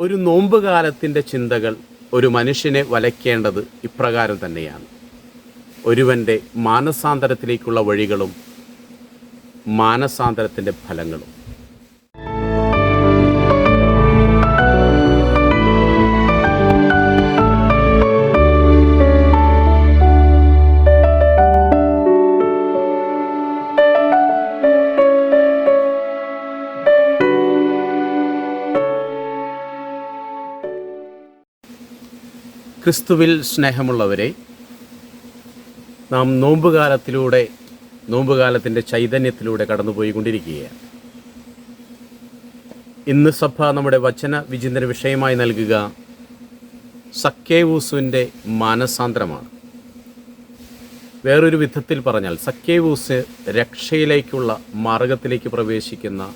ഒരു നോമ്പുകാലത്തിന്റെ ചിന്തകൾ ഒരു മനുഷ്യനെ വലയ്ക്കേണ്ടത് ഇപ്രകാരം തന്നെയാണ്. ഒരുവന്റെ മാനസാന്തരത്തിലേക്കുള്ള വഴികളും മാനസാന്തരത്തിന്റെ ഫലങ്ങളും. ക്രിസ്തുവിൽ സ്നേഹമുള്ളവരെ നാം നോമ്പുകാലത്തിലൂടെ നോമ്പുകാലത്തിന്റെ ചൈതന്യത്തിലൂടെ കടന്നുപോയിക്കൊണ്ടിരിക്കുകയാണ്. ഇന്ന് സഭ നമ്മുടെ വചന വിചിന്തന വിഷയമായി നൽകുക സക്കേവൂസുവിന്റെ മാനസാന്തരമാണ്. വേറൊരു വിധത്തിൽ പറഞ്ഞാൽ സക്കേവൂസ് രക്ഷയിലേക്കുള്ള മാർഗത്തിലേക്ക് പ്രവേശിക്കുന്ന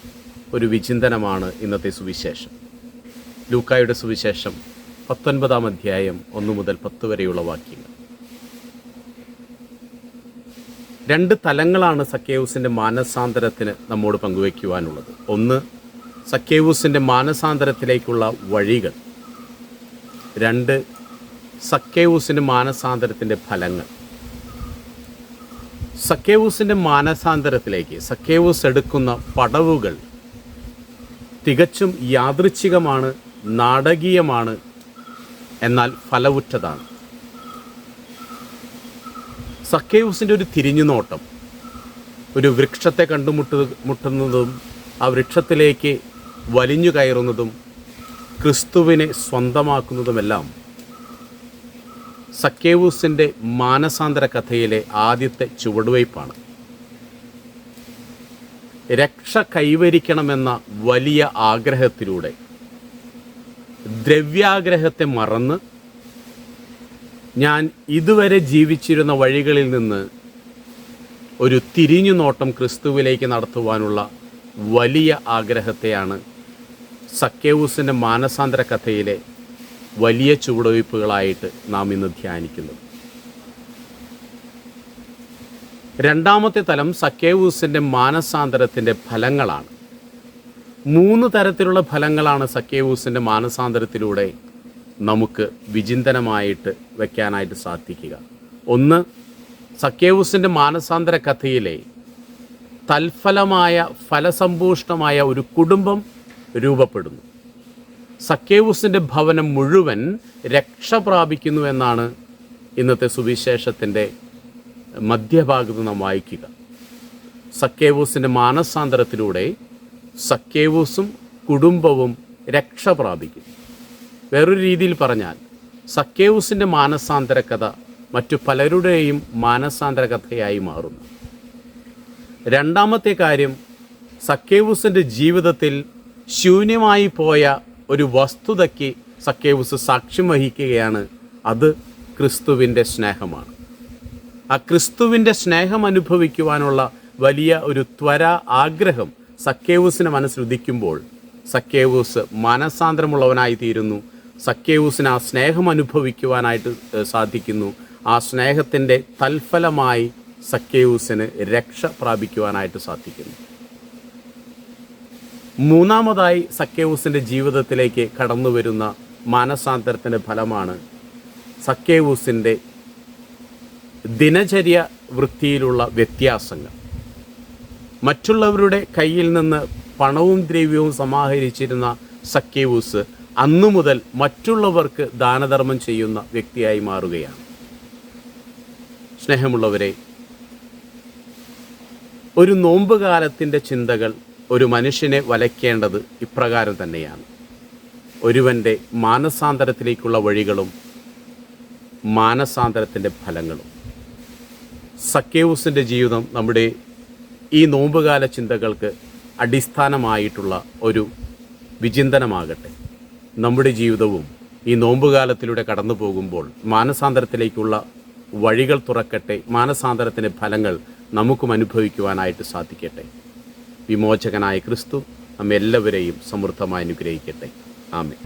ഒരു വിചിന്തനമാണ് ഇന്നത്തെ സുവിശേഷം. ലൂക്കായുടെ സുവിശേഷം പത്തൊൻപതാം അധ്യായം ഒന്നു മുതൽ പത്ത് വരെയുള്ള വാക്യങ്ങൾ. രണ്ട് തലങ്ങളാണ് സക്കേവൂസിന്റെ മാനസാന്തരത്തിന് നമ്മോട് പങ്കുവയ്ക്കുവാനുള്ളത്. ഒന്ന് സക്കേവൂസിന്റെ മാനസാന്തരത്തിലേക്കുള്ള വഴികൾ. രണ്ട് സക്കേവൂസിന്റെ മാനസാന്തരത്തിന്റെ ഫലങ്ങൾ. സക്കേവൂസിന്റെ മാനസാന്തരത്തിലേക്ക് സക്കേവൂസ് എടുക്കുന്ന പടവുകൾ തികച്ചും യാദൃച്ഛികമാണ് നാടകീയമാണ് എന്നാൽ ഫലവുറ്റതാണ്. സക്കേവൂസിന്റെ ഒരു തിരിഞ്ഞുനോട്ടം ഒരു വൃക്ഷത്തെ കണ്ടുമുട്ട് മുട്ടുന്നതും ആ വൃക്ഷത്തിലേക്ക് വലിഞ്ഞു കയറുന്നതും ക്രിസ്തുവിനെ സ്വന്തമാക്കുന്നതുമെല്ലാം സക്കേവൂസിന്റെ മാനസാന്തര കഥയിലെ ആദ്യത്തെ ചുവടുവയ്പ്പാണ്. രക്ഷ കൈവരിക്കണമെന്ന വലിയ ആഗ്രഹത്തിലൂടെ ദ്രവ്യാഗ്രഹത്തെ മറന്ന് ഞാൻ ഇതുവരെ ജീവിച്ചിരുന്ന വഴികളിൽ നിന്ന് ഒരു തിരിഞ്ഞു നോട്ടം ക്രിസ്തുവിലേക്ക് നടത്തുവാനുള്ള വലിയ ആഗ്രഹത്തെയാണ് സക്കേവൂസിന്റെ മാനസാന്തര കഥയിലെ വലിയ ചുവടുവയ്പ്പുകളായിട്ട് നാം ഇന്ന് ധ്യാനിക്കുന്നത്. രണ്ടാമത്തെ തലം സക്കേവൂസിന്റെ മാനസാന്തരത്തിന്റെ ഫലങ്ങളാണ്. മൂന്ന് തരത്തിലുള്ള ഫലങ്ങളാണ് സക്കേവൂസിന്റെ മാനസാന്തരത്തിലൂടെ നമുക്ക് വിചിന്തനമായിട്ട് വയ്ക്കാനായിട്ട് സാധിക്കുക. ഒന്ന് സക്കേവൂസിന്റെ മാനസാന്തര കഥയിലെ തൽഫലമായ ഫലസമ്പൂഷ്ടമായ ഒരു കുടുംബം രൂപപ്പെടുന്നു. സക്കേവൂസിന്റെ ഭവനം മുഴുവൻ രക്ഷ പ്രാപിക്കുന്നു എന്നാണ് ഇന്നത്തെ സുവിശേഷത്തിന്റെ മധ്യഭാഗത്ത് നാം വായിക്കുക. സക്കേവൂസിന്റെ മാനസാന്തരത്തിലൂടെ സക്കേവൂസും കുടുംബവും രക്ഷ പ്രാപിക്കും. വേറൊരു രീതിയിൽ പറഞ്ഞാൽ സക്കേവൂസിന്റെ മാനസാന്തര കഥ മറ്റു പലരുടെയും മാനസാന്തര കഥയായി മാറുന്നു. രണ്ടാമത്തെ കാര്യം സക്കേവൂസിന്റെ ജീവിതത്തിൽ ശൂന്യമായി പോയ ഒരു വസ്തുതയ്ക്ക് സക്കേവൂസ് സാക്ഷ്യം വഹിക്കുകയാണ് അത് ക്രിസ്തുവിന്റെ സ്നേഹമാണ്. ആ ക്രിസ്തുവിന്റെ സ്നേഹം അനുഭവിക്കുവാനുള്ള വലിയ ഒരു ത്വര ആഗ്രഹം സക്കേവൂസിന് മനസ്സിലുദിക്കുമ്പോൾ സക്കേവൂസ് മനസാന്തരമുള്ളവനായി തീരുന്നു സക്കേവൂസിന് ആ സ്നേഹം അനുഭവിക്കുവാനായിട്ട് സാധിക്കുന്നു. ആ സ്നേഹത്തിന്റെ തൽഫലമായി സക്കേവൂസിന് രക്ഷ പ്രാപിക്കുവാനായിട്ട് സാധിക്കുന്നു. മൂന്നാമതായി സക്കേവൂസിന്റെ ജീവിതത്തിലേക്ക് കടന്നു വരുന്ന മാനസാന്തരത്തിന്റെ ഫലമാണ് സക്കേവൂസിന്റെ ദിനചര്യ വൃത്തിയിലുള്ള വ്യത്യാസങ്ങൾ. മറ്റുള്ളവരുടെ കയ്യിൽ നിന്ന് പണവും ദ്രവ്യവും സമാഹരിച്ചിരുന്ന സക്കേവൂസ് അന്നു മുതൽ മറ്റുള്ളവർക്ക് ദാനധർമ്മം ചെയ്യുന്ന വ്യക്തിയായി മാറുകയാണ്. സ്നേഹമുള്ളവരെ ഒരു നോമ്പുകാലത്തിന്റെ ചിന്തകൾ ഒരു മനുഷ്യനെ വലയ്ക്കേണ്ടത് ഇപ്രകാരം തന്നെയാണ്. ഒരുവന്റെ മാനസാന്തരത്തിലേക്കുള്ള വഴികളും മാനസാന്തരത്തിന്റെ ഫലങ്ങളും. സക്കേവൂസിന്റെ ജീവിതം നമ്മുടെ ഈ നോമ്പുകാല ചിന്തകൾക്ക് അടിസ്ഥാനമായിട്ടുള്ള ഒരു വിചിന്തനമാകട്ടെ. നമ്മുടെ ജീവിതവും ഈ നോമ്പുകാലത്തിലൂടെ കടന്നു പോകുമ്പോൾ മാനസാന്തരത്തിലേക്കുള്ള വഴികൾ തുറക്കട്ടെ മാനസാന്തരത്തിന്റെ ഫലങ്ങൾ നമുക്കും അനുഭവിക്കുവാനായിട്ട് സാധിക്കട്ടെ. വിമോചകനായ ക്രിസ്തു നമ്മെല്ലാവരെയും സമൃദ്ധമായി അനുഗ്രഹിക്കട്ടെ. ആമേ